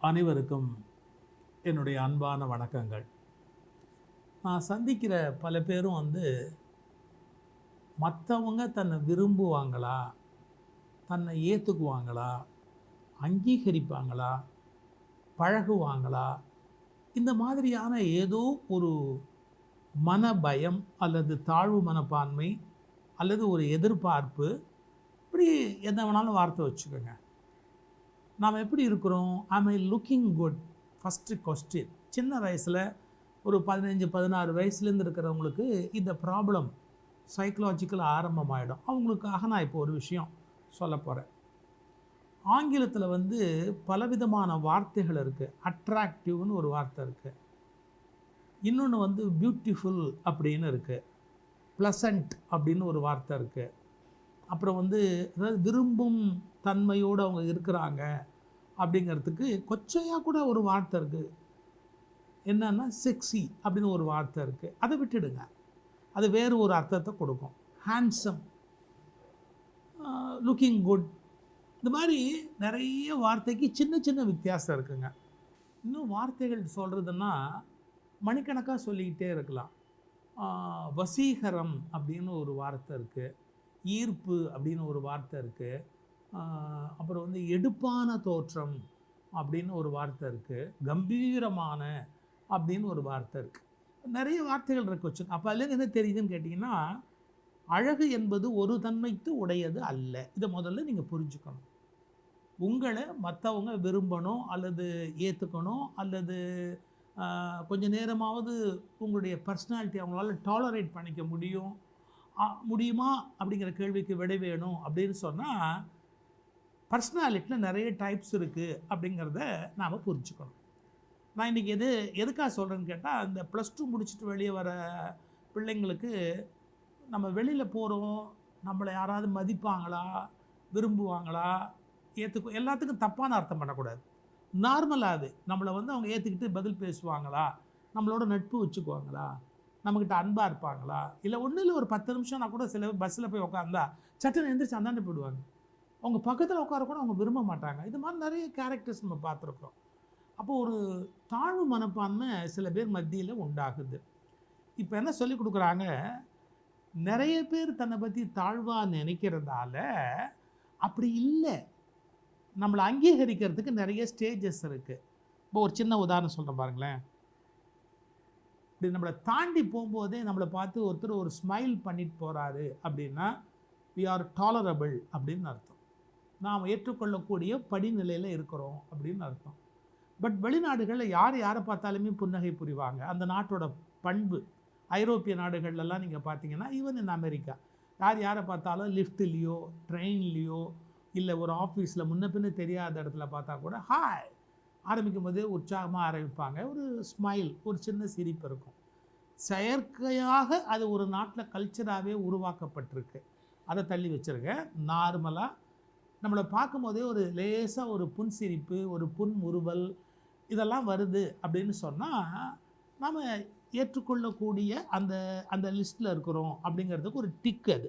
அனைவருக்கும் என்னுடைய அன்பான வணக்கங்கள். நான் சந்திக்கிற பல பேரும் வந்து மற்றவங்க தன்னை விரும்புவாங்களா? தன்னை ஏற்றுக்குவாங்களா அங்கீகரிப்பாங்களா? பழகுவாங்களா? இந்த மாதிரியான ஏதோ ஒரு மன பயம் அல்லது தாழ்வு மனப்பான்மை அல்லது ஒரு எதிர்பார்ப்பு இப்படி எந்த வேணாலும் வார்த்தை வச்சுக்கோங்க. நாம் எப்படி இருக்கிறோம்? I looking good first question சின்ன வயசில் ஒரு பதினஞ்சு பதினாறு வயசுலேருந்து இருக்கிறவங்களுக்கு இந்த ப்ராப்ளம் சைக்கலாஜிக்கல் ஆரம்பமாயிடும். அவங்களுக்காக நான் இப்போ ஒரு விஷயம் சொல்ல போகிறேன் ஆங்கிலத்தில் வந்து பலவிதமான வார்த்தைகள் இருக்குது அட்ராக்டிவ்னு ஒரு வார்த்தை இருக்குது இன்னொன்று வந்து பியூட்டிஃபுல் அப்படின்னு இருக்குது ப்ளசண்ட் அப்படின்னு ஒரு வார்த்தை இருக்குது அப்புறம் வந்து அதாவது விரும்பும் தன்மையோடு அவங்க இருக்கிறாங்க. அப்படிங்கிறதுக்கு கொச்சையாக கூட ஒரு வார்த்தை இருக்குது என்னன்னா செக்ஸி அப்படின்னு ஒரு வார்த்தை இருக்குது அதை விட்டுடுங்க. அது வேறு ஒரு அர்த்தத்தை கொடுக்கும். ஹேண்ட்ஸம் லுக்கிங் குட் இந்த மாதிரி நிறைய வார்த்தைக்கு சின்ன சின்ன வித்தியாசம் இருக்குங்க. இன்னும் வார்த்தைகள் சொல்கிறதுன்னா மணிக்கணக்காக சொல்லிக்கிட்டே இருக்கலாம். வசீகரம் அப்படின்னு ஒரு வார்த்தை இருக்குது ஈர்ப்பு அப்படின்னு ஒரு வார்த்தை இருக்குது அப்புறம் வந்து எடுப்பான தோற்றம் அப்படின்னு ஒரு வார்த்தை இருக்குது கம்பீரமான அப்படின்னு ஒரு வார்த்தை இருக்குது நிறைய வார்த்தைகள் இருக்கு வச்சு அப்போ அதுலேருந்து என்ன தெரியுதுன்னு கேட்டிங்கன்னா அழகு என்பது ஒரு தன்மைக்கு உடையது அல்ல. இதை முதல்ல நீங்கள் புரிஞ்சுக்கணும். உங்களை மற்றவங்க விரும்பணும் அல்லது ஏற்றுக்கணும் அல்லது கொஞ்சம் கொஞ்ச நேரமாவது உங்களுடைய பர்சனாலிட்டி அவங்களால டாலரேட் பண்ணிக்க முடியும் முடியுமா அப்படிங்கிற கேள்விக்கு விடை வேணும் அப்படின்னு சொன்னால் பர்சனாலிட்டியில் நிறைய டைப்ஸ் இருக்குது அப்படிங்கிறத நாம் புரிஞ்சுக்கணும். நான் இன்றைக்கி எது எதுக்காக சொல்கிறேன்னு கேட்டால் அந்த ப்ளஸ் டூ முடிச்சுட்டு வெளியே வர பிள்ளைங்களுக்கு நம்ம வெளியில் போகிறோம் நம்மளை யாராவது மதிப்பாங்களா விரும்புவாங்களா ஏற்றுக்கு எல்லாத்துக்கும் தப்பான அர்த்தம் பண்ணக்கூடாது. நார்மலாக அது. நம்மளை வந்து அவங்க ஏற்றுக்கிட்டு பதில் பேசுவாங்களா நம்மளோட நட்பு வச்சுக்குவாங்களா நம்மக்கிட்ட அன்பாக இருப்பாங்களா இல்லை ஒன்றும் இல்லை ஒரு பத்து நிமிஷம் நான் கூட சில பஸ்ஸில் போய் உட்காந்தா சட்டுன்னு எழுந்திரிச்சு அந்தாண்டு போயிடுவாங்க. அவங்க பக்கத்தில் உட்கார கூட அவங்க விரும்ப மாட்டாங்க. இது மாதிரி நிறைய கேரக்டர்ஸ் நம்ம பார்த்துருக்குறோம். அப்போ ஒரு தாழ்வு மனப்பான்மை சில பேர் மத்தியில் உண்டாகுது. இப்போ என்ன சொல்லி கொடுக்குறாங்க? நிறைய பேர் தன்னை பற்றி தாழ்வாக நினைக்கிறதால அப்படி இல்லை. நம்மளை அங்கீகரிக்கிறதுக்கு நிறைய ஸ்டேஜஸ் இருக்குது இப்போ ஒரு சின்ன உதாரணம் சொல்கிறேன் பாருங்களேன். இப்படி நம்மளை தாண்டி போகும்போதே நம்மளை பார்த்து ஒருத்தர் ஒரு ஸ்மைல் பண்ணிட்டு போகிறாரு அப்படின்னா வி ஆர் டாலரபிள் அப்படின்னு அர்த்தம். நாம் ஏற்றுக்கொள்ளக்கூடிய படிநிலையில் இருக்கிறோம் அப்படின்னு அர்த்தம். பட் வெளிநாடுகளில் யார் யாரை பார்த்தாலுமே புன்னகை புரிவாங்க. அந்த நாட்டோட பண்பு ஐரோப்பிய நாடுகள்லாம் நீங்கள் பார்த்தீங்கன்னா ஈவன் இன் அமெரிக்கா யார் யாரை பார்த்தாலும் லிஃப்ட்லேயோ ட்ரெயின்லேயோ இல்லை ஒரு ஆஃபீஸில் முன்ன பின்ன தெரியாத இடத்துல பார்த்தா கூட ஹாய் ஆரம்பிக்கும் போதே உற்சாகமாக ஆரம்பிப்பாங்க. ஒரு ஸ்மைல் ஒரு சின்ன சிரிப்பு இருக்கும். செயற்கையாக அது ஒரு நாட்டில் கல்ச்சராகவே உருவாக்கப்பட்டிருக்கு. அதை தள்ளி வச்சுருக்கேன் நார்மலாக நம்மளை பார்க்கும்போதே ஒரு லேசாக ஒரு புன்சிரிப்பு ஒரு புன்முறுவல் இதெல்லாம் வருது அப்படின்னு சொன்னால் நாம் ஏற்றுக்கொள்ளக்கூடிய அந்த அந்த லிஸ்ட்டில் இருக்கிறோம் அப்படிங்கிறதுக்கு ஒரு டிக் அது.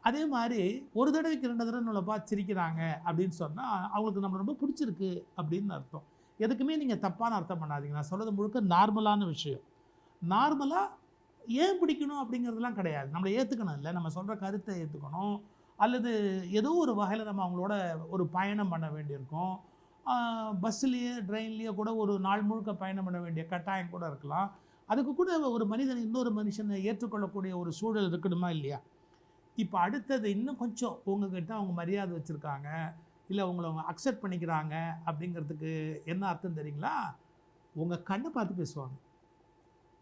அதே மாதிரி ஒரு தடவைக்கு ரெண்டு தடவை நம்மளை பார்த்து சிரிக்கிறாங்க அப்படின்னு சொன்னால் அவங்களுக்கு நம்ம ரொம்ப பிடிச்சிருக்கு அப்படின்னு அர்த்தம். எதுக்குமே நீங்கள் தப்பான அர்த்தம் பண்ணாதீங்க. நான் சொல்கிறது முழுக்க நார்மலான விஷயம். நார்மலாக ஏன் பிடிக்கணும் அப்படிங்கிறதுலாம் கிடையாது. நம்மளை ஏற்றுக்கணும் இல்லை. நம்ம சொல்கிற கருத்தை ஏற்றுக்கணும் அல்லது ஏதோ ஒரு வகையில் நம்ம அவங்களோட ஒரு பயணம் பண்ண வேண்டியிருக்கும். பஸ்ஸுலேயே ட்ரெயின்லேயே கூட ஒரு நாள் முழுக்க பயணம் பண்ண வேண்டிய கட்டாயம் கூட இருக்கலாம். அதுக்கு கூட ஒரு மனிதன் இன்னொரு மனுஷனை ஏற்றுக்கொள்ளக்கூடிய ஒரு சூழல் இருக்கணுமா இல்லையா? இப்போ அடுத்தது இன்னும் கொஞ்சம் உங்ககிட்ட அவங்க மரியாதை வச்சுருக்காங்க. இல்லை உங்களை அவங்க அக்செப்ட் பண்ணிக்கிறாங்க அப்படிங்கிறதுக்கு என்ன அர்த்தம் தெரியுங்களா? உங்கள் கண்ணை பார்த்து பேசுவாங்க.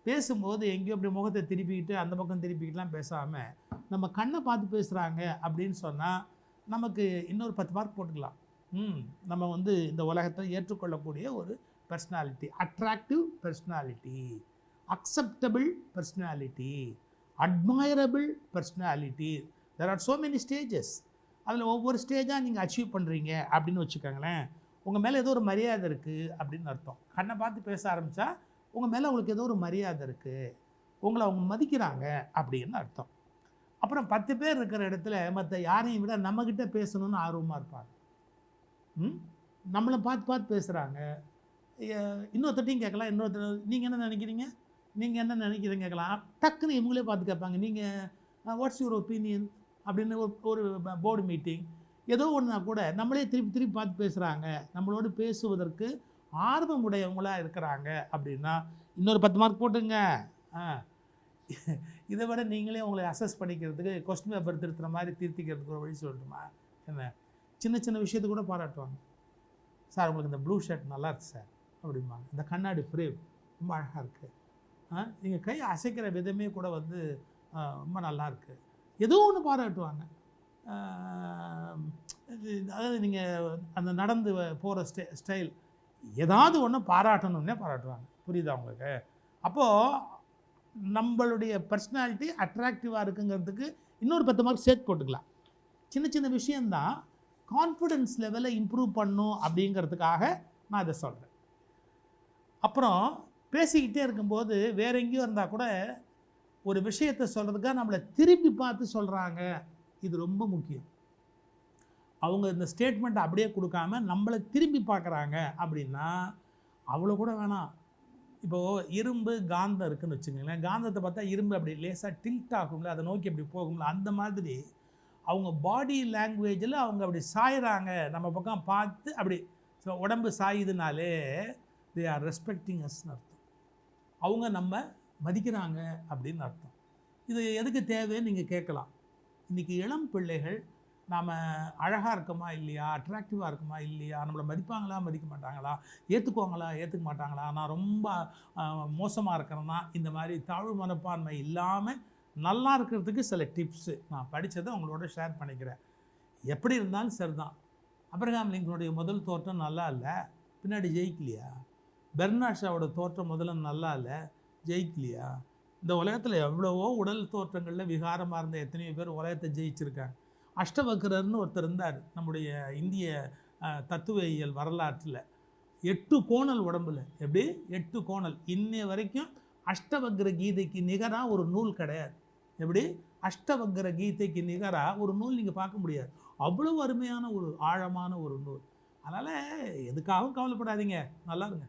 பேசும்போது எங்கேயோ அப்படி முகத்தை திருப்பிக்கிட்டு அந்த பக்கம் திருப்பிக்கிட்டுலாம் பேசாமல் நம்ம கண்ணை பார்த்து பேசுகிறாங்க அப்படின்னு சொன்னால் நமக்கு இன்னொரு பத்து மார்க் போட்டுக்கலாம். ம் நம்ம வந்து இந்த உலகத்தை ஏற்றுக்கொள்ளக்கூடிய ஒரு personality attractive personality acceptable personality admirable personality there are so many stages அதில் ஒவ்வொரு ஸ்டேஜாக நீங்கள் அச்சீவ் பண்ணுறீங்க அப்படின்னு வச்சுக்கோங்களேன். உங்கள் மேலே ஏதோ ஒரு மரியாதை இருக்குது அப்படின்னு அர்த்தம். கண்ணை பார்த்து பேச ஆரம்பித்தா உங்கள் மேலே உங்களுக்கு ஏதோ ஒரு மரியாதை இருக்குது உங்களை அவங்க மதிக்கிறாங்க அப்படின்னு அர்த்தம். அப்புறம் பத்து பேர் இருக்கிற இடத்துல மற்ற யாரையும் விட நம்மக்கிட்ட பேசணும்னு ஆர்வமாக இருப்பாங்க. ம்? நம்மளை பார்த்து பார்த்து பேசுகிறாங்க இன்னொருத்தட்டையும் கேட்கலாம் இன்னொருத்தர் நீங்கள் என்ன நினைக்கிறீங்க? நீங்கள் என்ன நினைக்கிறீங்க கேட்கலாம். டக்குன்னு இவங்களே பார்த்து கேட்பாங்க. நீங்கள் வாட்ஸ் யுவர் ஒப்பீனியன் அப்படின்னு ஒரு ஒரு போர்டு மீட்டிங் ஏதோ ஒன்றா கூட நம்மளே திருப்பி திருப்பி பார்த்து பேசுகிறாங்க நம்மளோடு பேசுவதற்கு ஆர்வம் உடையவங்களாக இருக்கிறாங்க அப்படின்னா இன்னொரு பத்து மார்க் போட்டுங்க. ஆ. இதை விட நீங்களே உங்களை அசஸ் பண்ணிக்கிறதுக்கு கொஸ்டின் பேப்பர் திருத்துற மாதிரி திருத்திக்கிறதுக்கு ஒரு வழி சொல்லட்டுமா? என்ன? சின்ன சின்ன விஷயத்தை கூட பாராட்டுவாங்க. சார் உங்களுக்கு இந்த ப்ளூ ஷர்ட் நல்லா இருக்கு சார். அப்படிம்பாங்க. இந்த கண்ணாடி ஃப்ரேம் ரொம்ப அழகாக இருக்குது ஆ? நீங்கள் கை அசைக்கிற விதமே கூட வந்து ரொம்ப நல்லா இருக்குது ஏதோ ஒன்று பாராட்டுவாங்க. அதாவது நீங்கள் அந்த நடந்து போகிற ஸ்டை ஸ்டைல் ஏதாவது ஒன்று பாராட்டணுன்னே பாராட்டுவாங்க. புரியுதா உங்களுக்கு? அப்போது நம்மளுடைய பர்சனாலிட்டி அட்ராக்டிவாக இருக்குங்கிறதுக்கு இன்னொரு பத்து மார்க் சேர்த்து போட்டுக்கலாம். சின்ன சின்ன விஷயந்தான் கான்ஃபிடென்ஸ் லெவலை இம்ப்ரூவ் பண்ணும் அப்படிங்கிறதுக்காக நான் இதை சொல்கிறேன் அப்புறம் பேசிக்கிட்டே இருக்கும்போது வேற எங்கேயோ இருந்தால் கூட ஒரு விஷயத்தை சொல்கிறதுக்காக நம்மளை திருப்பி பார்த்து சொல்கிறாங்க இது ரொம்ப முக்கியம். அவங்க இந்த ஸ்டேட்மெண்ட்டை அப்படியே கொடுக்காம நம்மளை திரும்பி பார்க்குறாங்க அப்படின்னா அவ்வளோ கூட வேணாம். இப்போது இரும்பு காந்தம் இருக்குன்னு வச்சுக்கோங்களேன். காந்தத்தை பார்த்தா இரும்பு அப்படி லேசாக டில்ட் ஆகும்ல அதை நோக்கி அப்படி போகும்ல அந்த மாதிரி அவங்க பாடி லாங்குவேஜில் அவங்க அப்படி சாயிறாங்க. நம்ம பக்கம் பார்த்து அப்படி உடம்பு சாயுதுனாலே தே ஆர் ரெஸ்பெக்டிங் அஸ்னு அர்த்தம். அவங்க நம்ம மதிக்கிறாங்க அப்படின்னு அர்த்தம். இது எதுக்கு தேவைன்னு நீங்கள் கேட்கலாம். இன்றைக்கி இளம் பிள்ளைகள் நாம் அழகாக இருக்கோமா இல்லையா? அட்ராக்டிவாக இருக்குமா இல்லையா? நம்மளை மதிப்பாங்களா? மதிக்க மாட்டாங்களா? ஏற்றுக்குவாங்களா ஏற்றுக்க மாட்டாங்களா? நான் ரொம்ப மோசமாக இருக்கிறேன்னா இந்த மாதிரி தாழ்வு மனப்பான்மை இல்லாமல் நல்லா இருக்கிறதுக்கு சில டிப்ஸு நான் படித்ததை உங்களோட ஷேர் பண்ணிக்கிறேன். எப்படி இருந்தாலும் சரிதான். அப்ரஹாம் லிங்கனுடைய முதல் தோற்றம் நல்லா இல்லை. பின்னாடி ஜெயிக்கலையா? பெர்னாஷாவோட தோற்றம் முதல்ல நல்லா இல்லை. ஜெயிக்கலையா? இந்த உலகத்தில் எவ்வளவோ உடல் தோற்றங்களில் விகாரமாக இருந்த எத்தனையோ பேர் உலகத்தை ஜெயிச்சிருக்காங்க. அஷ்டவக்கரர்னு ஒருத்தர் இருந்தார் நம்முடைய இந்திய தத்துவியல் வரலாற்றில். எட்டு கோணல் உடம்புல. எப்படி? எட்டு கோணல். இன்னைய வரைக்கும் அஷ்டவக்ர கீதைக்கு நிகராக ஒரு நூல் கிடையாது. எப்படி? அஷ்டவக்ர கீதைக்கு நிகராக ஒரு நூல் நீங்கள் பார்க்க முடியாது. அவ்வளோ அருமையான ஒரு ஆழமான ஒரு நூல். அதனால் எதுக்காகவும் கவலைப்படாதீங்க. நல்லா இருங்க.